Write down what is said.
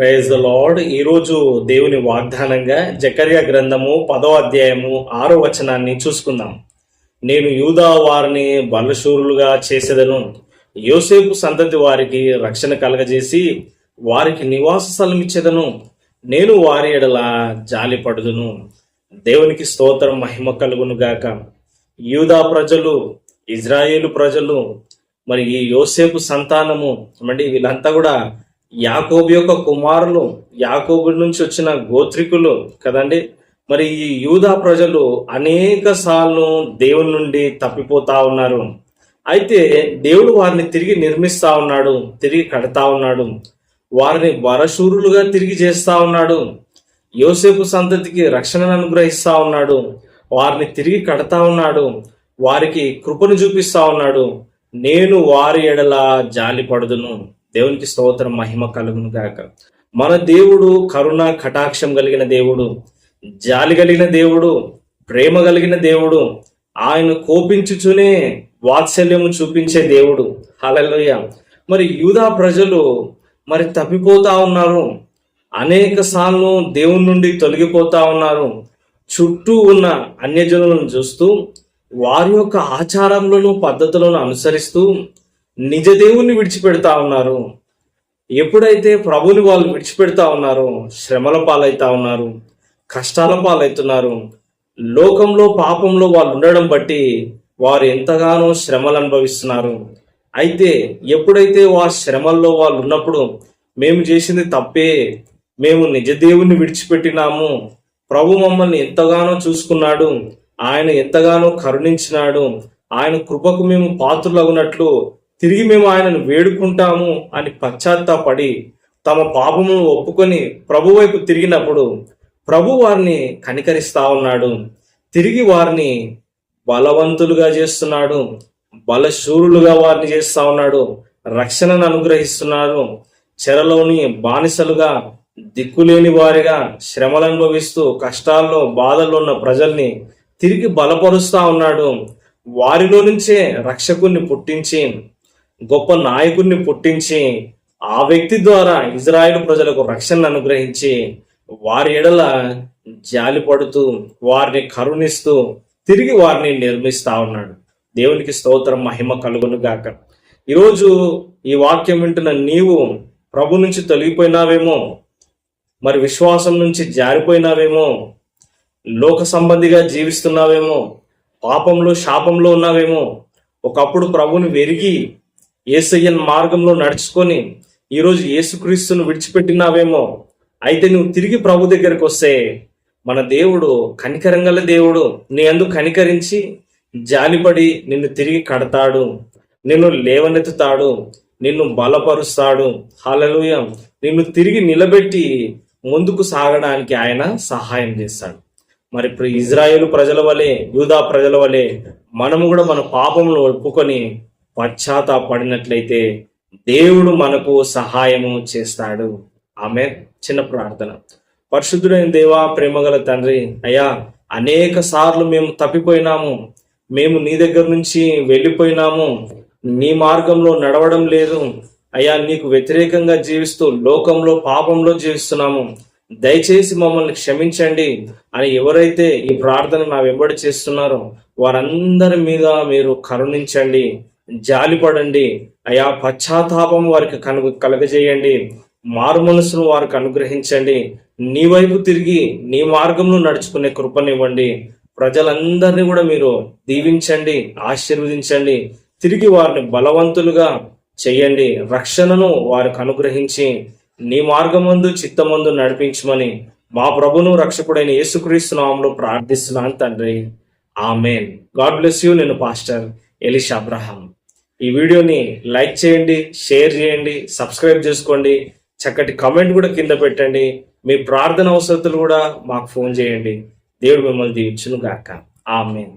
Praise the lord ఈరోజు దేవుని వాగ్దానంగా జకర్య గ్రంథము పదో అధ్యాయము ఆరో వచనాన్ని చూసుకుందాం. నేను యూదా వారిని బలశూరులుగా చేసేదను. యోసేపు సంతతి వారికి రక్షణ కలగజేసి వారికి నివాస స్థలం ఇచ్చేదను. నేను వారి ఎడల జాలి పడుదును. దేవునికి స్తోత్రం మహిమ కలుగును గాక. యూదా ప్రజలు ఇజ్రాయేలు ప్రజలు మరి ఈ యోసేపు సంతానము అంటే వీళ్ళంతా కూడా యాకోబు యొక్క కుమారులు యాకోబు నుంచి వచ్చిన గోత్రికులు కదండి? మరి ఈ యూదా ప్రజలు అనేక సార్లు దేవుని నుండి తప్పిపోతా ఉన్నారు. అయితే దేవుడు వారిని తిరిగి నిర్మిస్తా ఉన్నాడు తిరిగి కడతా ఉన్నాడు. వారిని వరశూరులుగా తిరిగి చేస్తా ఉన్నాడు. యోసేపు సంతతికి రక్షణను అనుగ్రహిస్తా ఉన్నాడు. వారిని తిరిగి కడతా ఉన్నాడు. వారికి కృపను చూపిస్తా ఉన్నాడు. నేను వారి ఎడల జాలి పడుదును దేవునికి స్తోత్రం మహిమ కలుగును గాక. మన దేవుడు కరుణ కటాక్షం కలిగిన దేవుడు జాలి కలిగిన దేవుడు ప్రేమ కలిగిన దేవుడు ఆయన కోపించుచునే వాత్సల్యము చూపించే దేవుడు. హల్లెలూయా. మరి యూదా ప్రజలు మరి తప్పిపోతా ఉన్నారు. అనేక సార్లు దేవుని నుండి తొలగిపోతా ఉన్నారు. చుట్టూ ఉన్న అన్యజనులను చూస్తూ వారి యొక్క ఆచారములను పద్ధతులను అనుసరిస్తూ నిజ దేవుణ్ణి విడిచిపెడతా ఉన్నారు. ఎప్పుడైతే ప్రభుని వాళ్ళు విడిచిపెడతా ఉన్నారో శ్రమల పాలైతా ఉన్నారు కష్టాల పాలవుతున్నారు లోకంలో పాపంలో వాళ్ళు ఉండడం బట్టి వారు ఎంతగానో శ్రమలు అనుభవిస్తున్నారు. అయితే ఎప్పుడైతే వారి శ్రమల్లో వాళ్ళు ఉన్నప్పుడు మేము చేసింది తప్పే మేము నిజ దేవుణ్ణి విడిచిపెట్టినాము ప్రభు మమ్మల్ని ఎంతగానో చూసుకున్నాడు ఆయన ఎంతగానో కరుణించినాడు ఆయన కృపకు మేము పాత్రలగునట్లు తిరిగి మేము ఆయనను వేడుకుంటాము అని పశ్చాత్తాపడి తమ పాపమును ఒప్పుకొని ప్రభు వైపు తిరిగినప్పుడు ప్రభు వారిని కనికరిస్తా ఉన్నాడు. తిరిగి వారిని బలవంతులుగా చేస్తున్నాడు. బలశూరులుగా వారిని చేస్తా ఉన్నాడు. రక్షణను అనుగ్రహిస్తున్నాడు. చెరలోని బానిసలుగా దిక్కులేని వారిగా శ్రమలు అనుభవిస్తూ కష్టాల్లో బాధల్లో ఉన్న ప్రజల్ని తిరిగి బలపరుస్తా ఉన్నాడు. వారిలో నుంచే రక్షకుణ్ణి పుట్టించి గొప్ప నాయకుడిని పుట్టించి ఆ వ్యక్తి ద్వారా ఇజ్రాయెల్ ప్రజలకు రక్షణ అనుగ్రహించి వారి ఎడల జాలి పడుతూ వారిని కరుణిస్తూ తిరిగి వారిని నిర్మిస్తా ఉన్నాడు. దేవునికి స్తోత్రం మహిమ కలుగును గాక. ఈరోజు ఈ వాక్యం వింటున్న నీవు ప్రభు నుంచి తొలగిపోయినావేమో మరి విశ్వాసం నుంచి జారిపోయినావేమో లోక సంబంధిగా జీవిస్తున్నావేమో పాపంలో శాపంలో ఉన్నావేమో ఒకప్పుడు ప్రభుని వెరిగి ఏసయ్యన్ మార్గంలో నడుచుకొని ఈరోజు యేసుక్రీస్తును విడిచిపెట్టినావేమో. అయితే నువ్వు తిరిగి ప్రభు దగ్గరికి వస్తే మన దేవుడు కనికరంగల దేవుడు. నీ అందు కనికరించి జాలిపడి నిన్ను తిరిగి కడతాడు. నిన్ను లేవనెత్తుతాడు. నిన్ను బలపరుస్తాడు. హాలలుయ నిన్ను తిరిగి నిలబెట్టి ముందుకు సాగడానికి ఆయన సహాయం చేస్తాడు. మరి ఇప్పుడు ఇజ్రాయేల్ ప్రజల వలె యూదా ప్రజల వలె మనము కూడా మన పాపములు ఒప్పుకొని పశ్చాత్తాపడినట్లయితే దేవుడు మనకు సహాయము చేస్తాడు. ఆమె చిన్న ప్రార్థన. పరిశుద్ధుడైన దేవా ప్రేమగల తండ్రి అయ్యా అనేక సార్లు మేము తప్పిపోయినాము. మేము నీ దగ్గర నుంచి వెళ్ళిపోయినాము. నీ మార్గంలో నడవడం లేదు. అయ్యా నీకు వ్యతిరేకంగా జీవిస్తూ లోకంలో పాపంలో జీవిస్తున్నాము. దయచేసి మమ్మల్ని క్షమించండి అని ఎవరైతే ఈ ప్రార్థన నా వెంబడి చేస్తున్నారో వారందరి మీద మీరు కరుణించండి. జాలిపడండి. అయా పశ్చాత్తాపం వారికి కనుగ కలగజేయండి. మారు మనసును వారికి అనుగ్రహించండి. నీ వైపు తిరిగి నీ మార్గంలో నడుచుకునే కృపనివ్వండి. ప్రజలందరినీ కూడా మీరు దీవించండి ఆశీర్వదించండి. తిరిగి వారిని బలవంతులుగా చేయండి. రక్షణను వారికి అనుగ్రహించి నీ మార్గమందు చిత్తమందు నడిపించమని మా ప్రభును రక్షకుడైన యేసుక్రీస్తు నామంలో ప్రార్థిస్తున్నాను తండ్రి. ఆమెన్. God bless you. నేను పాస్టర్ ఎలిష్ అబ్రహాం. ఈ వీడియోని లైక్ చేయండి షేర్ చేయండి సబ్స్క్రైబ్ చేసుకోండి. చక్కటి కమెంట్ కూడా కింద పెట్టండి. మీ ప్రార్థన అవసరతలు కూడా మాకు ఫోన్ చేయండి. దేవుడు మిమ్మల్ని దీవించును గాక ఆమెన్.